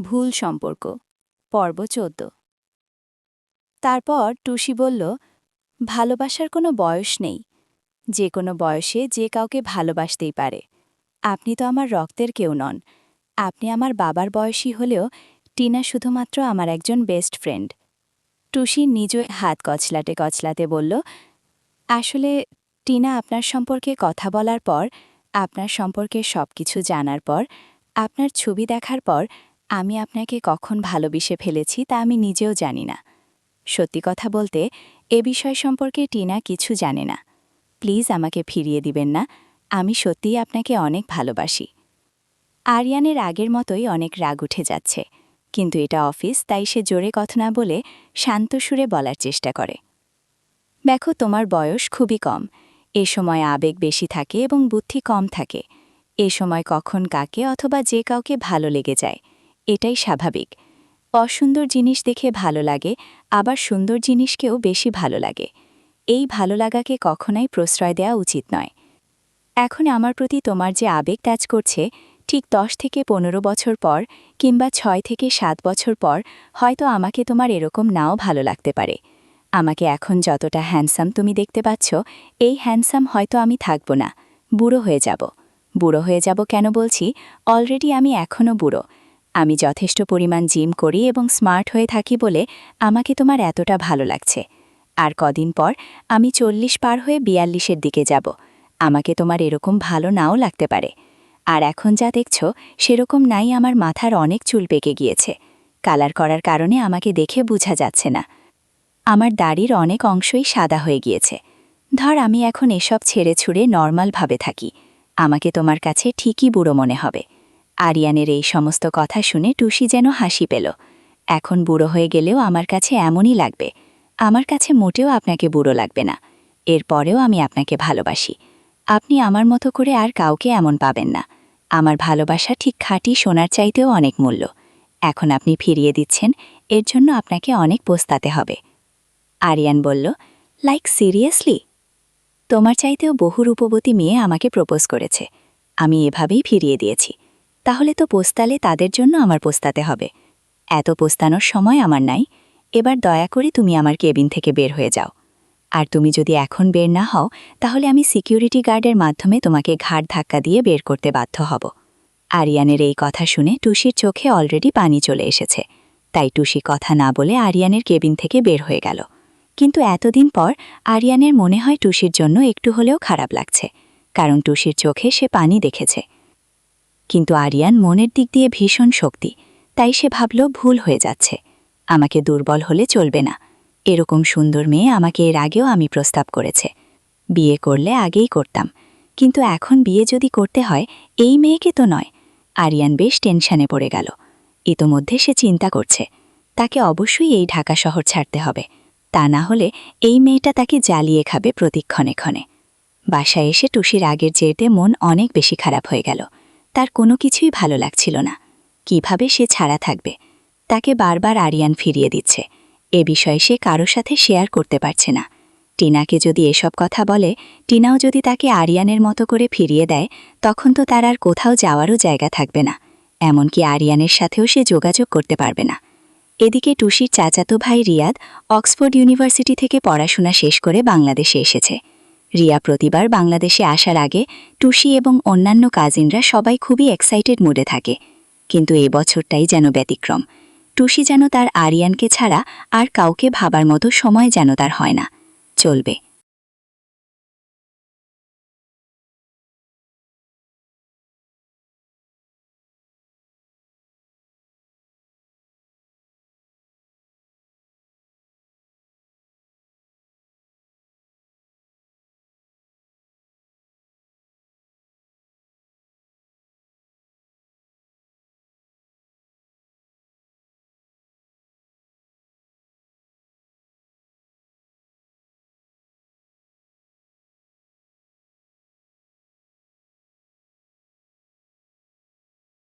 ভুল সম্পর্ক। পর্ব চোদ্দ। তারপর টুসি বলল, ভালোবাসার কোনো বয়স নেই। যে কোনো বয়সে যে কাউকে ভালোবাসতেই পারে। আপনি তো আমার রক্তের কেউ নন। আপনি আমার বাবার বয়সী হলেও টিনা শুধুমাত্র আমার একজন বেস্ট ফ্রেন্ড। টুসি নিজে হাত কচলাতে কচলাতে বলল, আসলে টিনা আপনার সম্পর্কে কথা বলার পর, আপনার সম্পর্কে সব কিছু জানার পর, আপনার ছবি দেখার পর আমি আপনাকে কখন ভালোবেসে ফেলেছি তা আমি নিজেও জানি না। সত্যি কথা বলতে, এ বিষয় সম্পর্কে টিনা কিছু জানে না। প্লিজ আমাকে ফিরিয়ে দিবেন না, আমি সত্যিই আপনাকে অনেক ভালোবাসি। আরিয়ানের আগের মতোই অনেক রাগ উঠে যাচ্ছে, কিন্তু এটা অফিস, তাই সে জোরে কথা না বলে শান্ত সুরে বলার চেষ্টা করে। দেখো, তোমার বয়স খুবই কম। এ সময় আবেগ বেশি থাকে এবং বুদ্ধি কম থাকে। এ সময় কখন কাকে অথবা যে কাউকে ভালো লেগে যায়। এটাই স্বাভাবিক। অসুন্দর জিনিস দেখে ভালো লাগে, আবার সুন্দর জিনিসকেও বেশি ভালো লাগে। এই ভালো লাগাকে কখনোই প্রশ্রয় দেওয়া উচিত নয়। এখন আমার প্রতি তোমার যে আবেগ কাজ করছে, ঠিক দশ থেকে পনেরো বছর পর কিংবা ছয় থেকে সাত বছর পর হয়তো আমাকে তোমার এরকম নাও ভালো লাগতে পারে। আমাকে এখন যতটা হ্যান্ডসাম তুমি দেখতে পাচ্ছ, এই হ্যান্ডসাম হয়তো আমি থাকব না। বুড়ো হয়ে যাব। বুড়ো হয়ে যাব কেন বলছি? অলরেডি আমি এখনও বুড়ো। আমি যথেষ্ট পরিমাণ জিম করি এবং স্মার্ট হয়ে থাকি বলে আমাকে তোমার এতটা ভালো লাগছে। আর কদিন পর আমি চল্লিশ পার হয়ে বিয়াল্লিশের দিকে যাব। আমাকে তোমার এরকম ভালো নাও লাগতে পারে। আর এখন যা দেখছ, সেরকম নাই আমার মাথার অনেক চুল পেকে গিয়েছে। কালার করার কারণে আমাকে দেখে বোঝা যাচ্ছে না। আমার দাড়ির অনেক অংশই সাদা হয়ে গিয়েছে। ধর আমি এখন এসব ছেড়ে ছুড়ে নর্মালভাবে থাকি। আমাকে তোমার কাছে ঠিকই বুড়ো মনে হবে। আরিয়ানের এই সমস্ত কথা শুনে টুসি যেন হাসি পেল। এখন বুড়ো হয়ে গেলেও আমার কাছে এমনই লাগবে। আমার কাছে মোটেও আপনাকে বুড়ো লাগবে না। এরপরেও আমি আপনাকে ভালোবাসি। আপনি আমার মতো করে আর কাউকে এমন পাবেন না। আমার ভালোবাসা ঠিক খাঁটি সোনার চাইতেও অনেক মূল্য। এখন আপনি ফিরিয়ে দিচ্ছেন, এর জন্য আপনাকে অনেক পোস্তাতে হবে। আরিয়ান বলল লাইক সিরিয়াসলি তোমার চাইতেও বহু রূপবতী মেয়ে আমাকে প্রপোজ করেছে। আমি এভাবেই ফিরিয়ে দিয়েছি। তাহলে তো পোস্তালে তাদের জন্য আমার পোস্তাতে হবে। এত পোস্তানোর সময় আমার নাই। এবার দয়া করে তুমি আমার কেবিন থেকে বের হয়ে যাও। আর তুমি যদি এখন বের না হও, তাহলে আমি সিকিউরিটি গার্ডের মাধ্যমে তোমাকে ঘাট ধাক্কা দিয়ে বের করতে বাধ্য হব। আরিয়ানের এই কথা শুনে টুসির চোখে অলরেডি পানি চলে এসেছে। তাই টুসি কথা না বলে আরিয়ানের কেবিন থেকে বের হয়ে গেল। কিন্তু এতদিন পর আরিয়ানের মনে হয় টুসির জন্য একটু হলেও খারাপ লাগছে। কারণ টুসির চোখে সে পানি দেখেছে। কিন্তু আরিয়ান মনের দিক দিয়ে ভীষণ শক্তি, তাই সে ভাবল ভুল হয়ে যাচ্ছে। আমাকে দুর্বল হলে চলবে না। এরকম সুন্দর মেয়ে আমাকে এর আগেও আমি প্রস্তাব করেছে। বিয়ে করলে আগেই করতাম। কিন্তু এখন বিয়ে যদি করতে হয়, এই মেয়েকে তো নয়। আরিয়ান বেশ টেনশনে পড়ে গেল। ইতোমধ্যে সে চিন্তা করছে। তাকে অবশ্যই এই ঢাকা শহর ছাড়তে হবে। তা না হলে এই মেয়েটা তাকে জ্বালিয়ে খাবে প্রতিক্ষণে ক্ষণে। বাসায় এসে টুসির আগের জেরতে মন অনেক বেশি খারাপ হয়ে গেল। তার কোনো কিছুই ভালো লাগছিল না। কীভাবে সে ছাড়া থাকবে? তাকে বারবার আরিয়ান ফিরিয়ে দিচ্ছে। এ বিষয়ে সে কারও সাথে শেয়ার করতে পারছে না। টিনাকে যদি এসব কথা বলে, টিনাও যদি তাকে আরিয়ানের মতো করে ফিরিয়ে দেয়, তখন তো তার আর কোথাও যাওয়ারও জায়গা থাকবে না। এমনকি আরিয়ানের সাথেও সে যোগাযোগ করতে পারবে না। এদিকে টুসির চাচাতো ভাই রিয়াদ অক্সফোর্ড ইউনিভার্সিটি থেকে পড়াশোনা শেষ করে বাংলাদেশে এসেছে। রিয়া প্রতিবার বাংলাদেশে আসার আগে টুসি এবং অন্যান্য কাজিনরা সবাই খুবই এক্সাইটেড মুডে থাকে। কিন্তু এ বছরটাই যেন ব্যতিক্রম। টুসি যেন তার আরিয়ানকে ছাড়া আর কাউকে ভাবার মতো সময় যেন তার হয় না। চলবে।